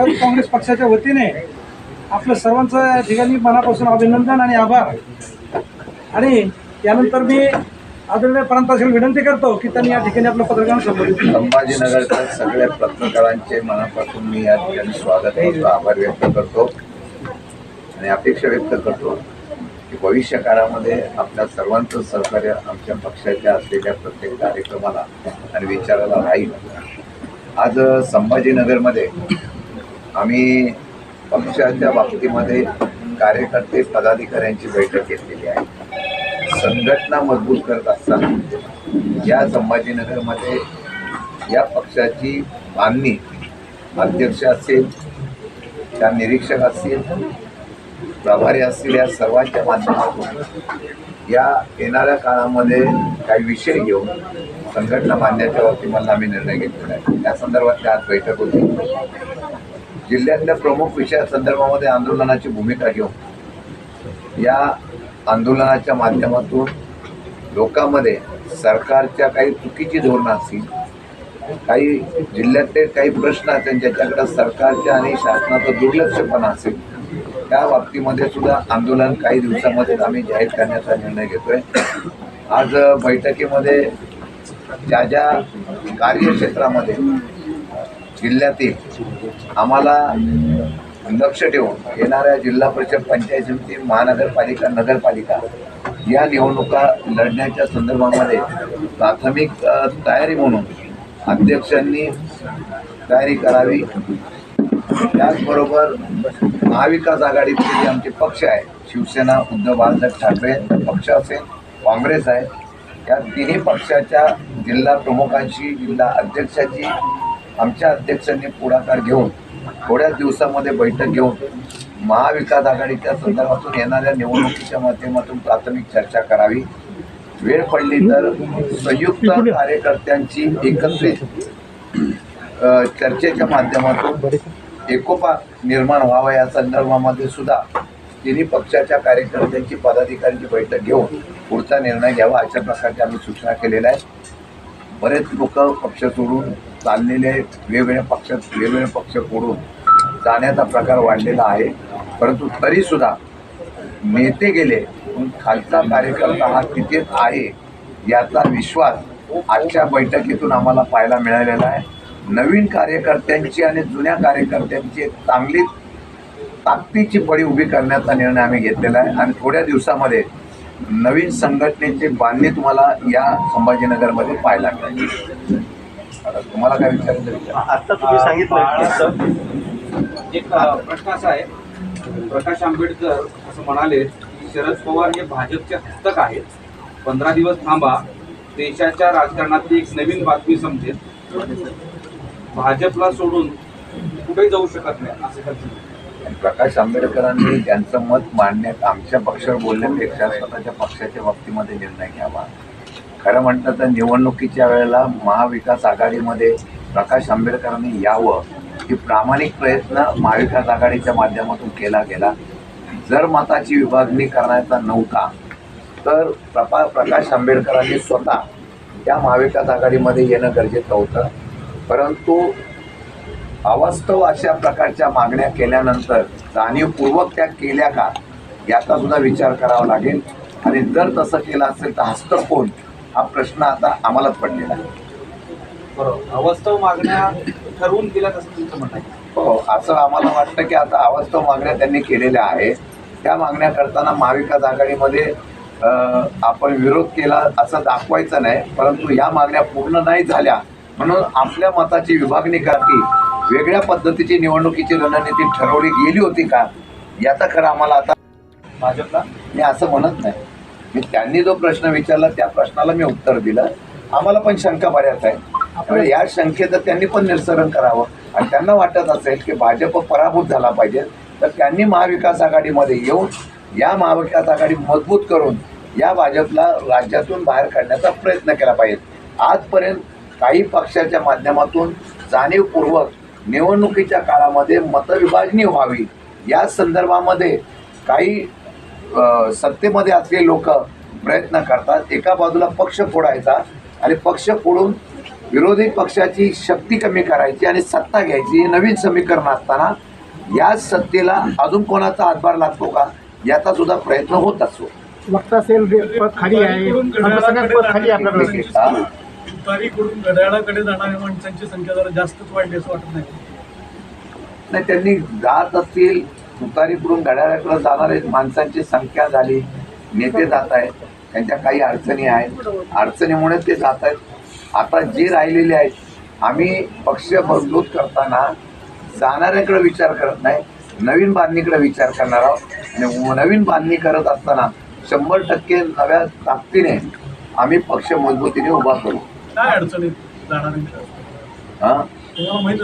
राष्ट्रवादी काँग्रेस पक्षाच्या वतीने आपलं सर्वांचं ठिकाणी मनापासून अभिनंदन आणि आभार. आणि यानंतर मी आदरणीय परंतराला विनंती करतो की त्यांनी या ठिकाणी आपलं पत्रकार संबोधित संभाजीनगरच्या सगळ्या पत्रकारांचे मनापासून मी या ठिकाणी स्वागत करतो आभार व्यक्त करतो आणि अपेक्षा व्यक्त करतो की भविष्य काळामध्ये आपल्या सर्वांचं सहकार्य आमच्या पक्षाच्या असलेल्या प्रत्येक कार्यक्रमाला आणि विचाराला राहील. आज संभाजीनगरमध्ये आम्ही पक्षाच्या बाबतीमध्ये कार्यकर्ते पदाधिकाऱ्यांची बैठक घेतलेली आहे. संघटना मजबूत करत असताना या संभाजीनगरमध्ये या पक्षाची बांधणी अध्यक्ष असेल त्या निरीक्षक असतील प्रभारी असतील या सर्वांच्या माध्यमातून या येणाऱ्या काळामध्ये काही विषय घेऊन संघटना बांधण्याच्या बाबतीमध्ये आम्ही निर्णय घेतलेला आहे. त्या संदर्भात आज बैठक होती. जिल्ह्यातल्या प्रमुख विषयासंदर्भामध्ये आंदोलनाची भूमिका घेऊन या आंदोलनाच्या माध्यमातून लोकांमध्ये सरकारच्या काही चुकीची धोरणं असतील काही जिल्ह्यातले काही प्रश्न असतील ज्याच्याकडे सरकारच्या आणि शासनाचं दुर्लक्षपणा असेल त्या बाबतीमध्ये सुद्धा आंदोलन काही दिवसामध्ये आम्ही जाहीर करण्याचा निर्णय घेतोय. आज बैठकीमध्ये ज्या ज्या कार्यक्षेत्रामध्ये जिल्ह्यातील आम्हाला लक्ष ठेवून येणाऱ्या जिल्हा परिषद पंचायत समिती महानगरपालिका नगरपालिका या निवडणुका लढण्याच्या संदर्भामध्ये प्राथमिक तयारी म्हणून अध्यक्षांनी तयारी करावी. त्याचबरोबर महाविकास आघाडीचे जे आमचे पक्ष आहे शिवसेना उद्धव बाळासाहेब ठाकरे पक्ष असेल काँग्रेस आहे या तिन्ही पक्षाच्या जिल्हा प्रमुखांशी जिल्हा अध्यक्षाची आमच्या अध्यक्षांनी पुढाकार घेऊन थोड्याच दिवसामध्ये बैठक घेऊन महाविकास आघाडीच्या संदर्भातून येणाऱ्या निवडणुकीच्या माध्यमातून प्राथमिक चर्चा करावी. वेळ पडली तर संयुक्त कार्यकर्त्यांची एकत्रित चर्चेच्या माध्यमातून एकोपा निर्माण व्हावा या संदर्भामध्ये सुद्धा तिन्ही पक्षाच्या कार्यकर्त्यांची पदाधिकाऱ्यांची बैठक घेऊन पुढचा निर्णय घ्यावा अशा प्रकारच्या आम्ही सूचना केलेल्या आहेत. बरेच लोक पक्ष सोडून चाललेले वेगवेगळ्या पक्षात वेगवेगळे पक्ष फोडून जाण्याचा प्रकार वाढलेला आहे. परंतु तरीसुद्धा नेते गेले पण खालचा कार्यकर्ता हा तिथेच आहे याचा विश्वास आजच्या बैठकीतून आम्हाला पाहायला मिळालेला आहे. नवीन कार्यकर्त्यांची आणि जुन्या कार्यकर्त्यांची एक चांगली ताकदीची पडी उभी करण्याचा निर्णय आम्ही घेतलेला आहे. आणि थोड्या दिवसामध्ये नवीन संघटनेची बांधणी तुम्हाला या संभाजीनगरमध्ये पाहायला मिळाली. आता तुम्हाला काय विचारायचं विचार आता तुम्ही सांगितलं एक प्रश्न असा आहे. प्रकाश आंबेडकर असं म्हणाले की शरद पवार हे भाजपचे हस्तक आहेत. पंधरा दिवस थांबा. देशाच्या राजकारणातली एक नवीन बातमी समजेल. भाजपला सोडून कुठेही जाऊ शकत नाही असं प्रकाश आंबेडकरांनी त्यांचं मत मांडण्यात आमच्या पक्षावर बोलण्यापेक्षा स्वतःच्या पक्षाच्या बाबतीमध्ये निर्णय घ्यावा. खरं म्हटलं तर निवडणुकीच्या वेळेला महाविकास आघाडीमध्ये प्रकाश आंबेडकरांनी यावं की प्रामाणिक प्रयत्न महाविकास आघाडीच्या माध्यमातून केला गेला. जर मताची विभागणी करण्याचा नव्हता तर प्रपा प्रकाश आंबेडकरांनी स्वतः त्या महाविकास आघाडीमध्ये येणं गरजेचं होतं. परंतु अवास्तव अशा प्रकारच्या मागण्या केल्यानंतर जाणीवपूर्वक त्या केल्या का याचा सुद्धा विचार करावा लागेल. आणि जर तसं केलं असेल तर हस्तकोण हा प्रश्न आता आम्हालाच पडलेला आहे. बरोबर. मागण्या ठरवून तुमचं म्हणणं आहे. हो असं आम्हाला वाटतं की आता अवास्तव मागण्या त्यांनी केलेल्या आहे त्या मागण्या करताना महाविकास आघाडीमध्ये आपण विरोध केला असं दाखवायचं नाही परंतु या मागण्या पूर्ण नाही झाल्या म्हणून आपल्या मताची विभागणी करती वेगळ्या पद्धतीची निवडणुकीची रणनीती ठरवली गेली होती का? याचा खरं आम्हाला आता भाजपला? मी असं म्हणत नाही. मी त्यांनी जो प्रश्न विचारला त्या प्रश्नाला मी उत्तर दिलं. आम्हाला पण शंका बऱ्याच आहे त्यामुळे या शंकेचं त्यांनी पण निरसरण करावं. आणि त्यांना वाटत असेल की भाजप पराभूत झाला पाहिजे तर त्यांनी महाविकास आघाडीमध्ये येऊन या महाविकास आघाडी मजबूत करून या भाजपला राज्यातून बाहेर काढण्याचा प्रयत्न केला पाहिजे. आजपर्यंत काही पक्षाच्या माध्यमातून जाणीवपूर्वक निवडणुकीच्या काळामध्ये मतविभाजणी व्हावी या संदर्भामध्ये काही सत्तेमध्ये असलेले लोक प्रयत्न करतात. एका बाजूला पक्ष फोडायचा आणि पक्ष फोडून विरोधी पक्षाची शक्ती कमी करायची आणि सत्ता घ्यायची हे नवीन समीकरण असताना या सत्तेला अजून कोणाचा हातभार लागतो का? याचा सुद्धा प्रयत्न होत असतो. वक्ता असेल पद खाली आहे सगळ्यात पद खाली आहे आपल्याकडे. हा? तुतारीकडून घड्याळाकडे जाणाऱ्या माणसांची संख्या जरा जास्तच वाढली असं वाटत नाही. नाही त्यांनी जात असतील तुतारीकडून घड्याळाकडे जाणारे माणसांची संख्या झाली. नेते जात आहेत. त्यांच्या काही अडचणी आहेत. अडचणीमुळे ते जात आहेत. आता जे राहिलेले आहेत आम्ही पक्ष बदलूत करताना जाणाऱ्याकडे विचार करत नाही. नवीन बांधणीकडे विचार करणार आहोत. आणि नवीन बांधणी करत असताना शंभर टक्के नव्या ताकदीने आम्ही पक्ष मजबूतीने उभा करू. काय असेल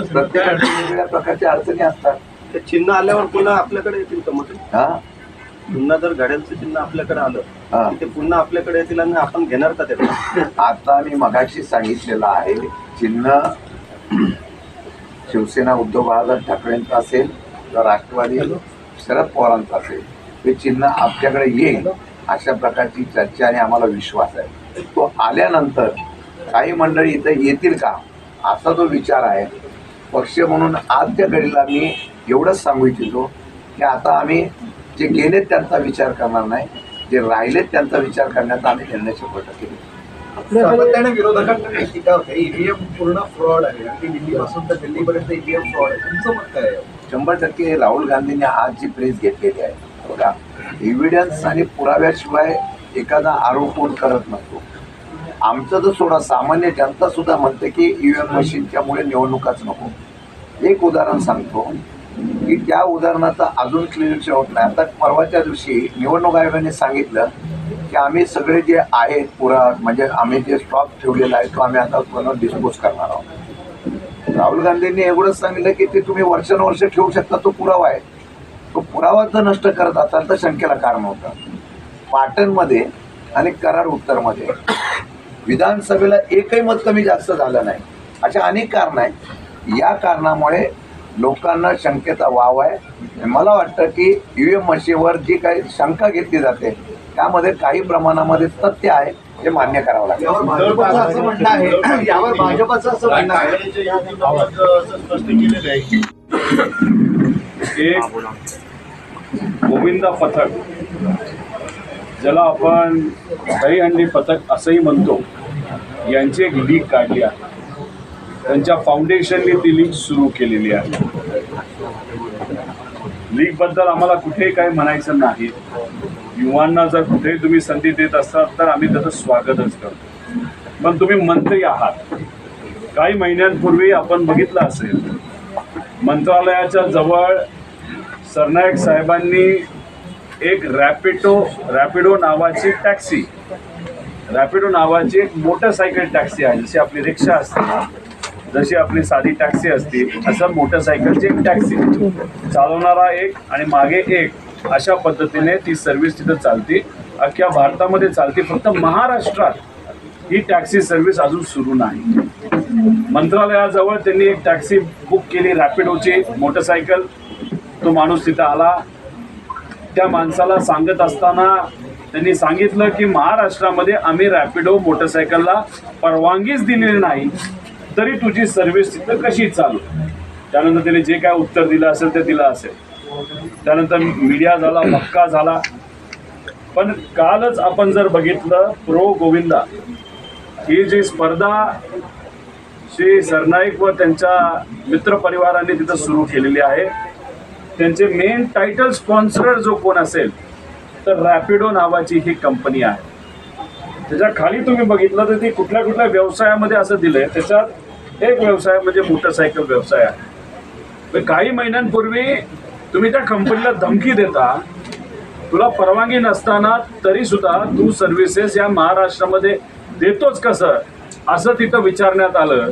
प्रत्येक अडचणी वेगवेगळ्या प्रकारच्या अडचणी असतात. ते चिन्ह आल्यावर पुन्हा आपल्याकडे येतील का मग? ते? हा? पुन्हा जर घड्याळचं चिन्ह आपल्याकडे आलं हा. की ते पुन्हा आपल्याकडे येतील आणि आपण घेणार का ते आता मी मगाशी सांगितलेलं आहे चिन्ह शिवसेना उद्धव बाळासाहेब ठाकरेंचं असेल तर राष्ट्रवादी शरद पवारांचं असेल ते चिन्ह आपल्याकडे येईल अशा प्रकारची चर्चा आणि आम्हाला विश्वास आहे. तो आल्यानंतर काही मंडळी इथं येतील का? असा जो विचार आहे. पक्ष म्हणून आजच्या घडीला मी एवढंच सांगू इच्छितो की आता आम्ही जे गेलेत त्यांचा विचार करणार नाही. जे राहिलेत त्यांचा विचार करण्याचा आम्ही निर्णय शंभर टक्के घेऊ. सातत्याने विरोधकांकडे टीका होते? ईव्हीएम पूर्ण फ्रॉड आहे. दिल्लीपासून तर दिल्लीपर्यंत ईव्हीएम फ्रॉड आहे. तुमचं मत काय आहे? शंभर टक्के राहुल गांधींनी आज जी प्रेस घेतलेली आहे बघा एव्हिडन्स आणि पुराव्याशिवाय एखादा आरोप कोण करत नसतो. आमचं तर सोडा सामान्य जनता सुद्धा म्हणते की ईव्हीएम मशीनच्यामुळे निवडणुकाच नको. एक उदाहरण सांगतो. की त्या उदाहरणाचा अजून क्लिअर होत नाही आता परवाच्या दिवशी निवडणूक आयोगाने सांगितलं की आम्ही सगळे जे आहेत पुरा म्हणजे आम्ही जे स्टॉक ठेवलेला आहे तो आम्ही आता पूर्ण डिस्पोज करणार आहोत. राहुल गांधींनी एवढंच सांगितलं की ते तुम्ही वर्षानुवर्ष ठेवू शकता तो पुरावा आहे. तो पुरावा जर नष्ट करत असाल तर शंकेला कारण होतं. पाटणमध्ये आणि कराड उत्तरमध्ये विधानसभेला एकही मत कमी जास्त झालं नाही. अशा अनेक कारण आहेत. या कारणामुळे लोकांना शंकेचा वाव आहे. आणि मला वाटतं की ईव्हीएम मशीनवर जी काही शंका घेतली जाते त्यामध्ये काही प्रमाणामध्ये तथ्य आहे हे मान्य करावं लागेल. यावर भाजपचं असं म्हणणं आहे. यावर भाजपचं असं म्हणणं आहे. एक गोविंदा पथक ज्याला आपण दहीहंडी पथक असंही म्हणतो यांची एक लीग काढली आहे. त्यांच्या फाउंडेशनने ती लीग सुरू केलेली आहे. लीगबद्दल आम्हाला कुठेही काही म्हणायचं नाही. युवांना जर कुठेही तुम्ही संधी देत असाल तर आम्ही त्याचं स्वागतच करतो. पण तुम्ही मंत्री आहात. काही महिन्यांपूर्वी आपण बघितलं असेल मंत्रालयाच्या जवळ सरनायक साहेबांनी एक रॅपिडो रॅपिडो नावाची टॅक्सी रॅपिडो नावाची एक मोटरसायकल टॅक्सी आहे जशी आपली रिक्षा असते जशी आपली साधी टॅक्सी असते असं मोटरसायकलची एक टॅक्सी. चालवणारा एक आणि मागे एक अशा पद्धतीने ती सर्व्हिस तिथं चालते. अख्ख्या भारतामध्ये चालते. फक्त महाराष्ट्रात ही टॅक्सी सर्व्हिस अजून सुरू नाही. मंत्रालयाजवळ त्यांनी एक टॅक्सी बुक केली रॅपिडोची मोटरसायकल. तो माणूस तिथं आला. त्या माणसाला सांगत असताना त्यांनी सांगितलं की महाराष्ट्रामध्ये आम्ही रॅपिडो मोटरसायकलला परवानगीच दिलेली नाही. तरी तुझी सर्व्हिस तिथं कशी चालू? त्यानंतर त्याने जे काय उत्तर दिलं असेल ते दिलं असेल. त्यानंतर मीडिया झाला मक्का झाला. पण कालच आपण जर बघितलं प्रो गोविंदा ही जी स्पर्धा श्री सरनाईक व त्यांच्या मित्रपरिवाराने तिथं सुरू केलेली आहे त्यांचे मेन टायटल स्पॉन्सर जो कोण असेल तर रॅपिडो नावाची ही कंपनी आहे. त्याच्याखाली तुम्ही बघितलं तर ती कुठल्या कुठल्या व्यवसायामध्ये असं दिलंय त्याच्यात एक व्यवसाय म्हणजे मोटरसायकल व्यवसाय आहे. काही महिन्यांपूर्वी तुम्ही त्या कंपनीला धमकी देता तुला परवानगी नसताना तरी सुद्धा तू सर्व्हिसेस या महाराष्ट्रामध्ये देतोच कसं असं तिथं विचारण्यात आलं.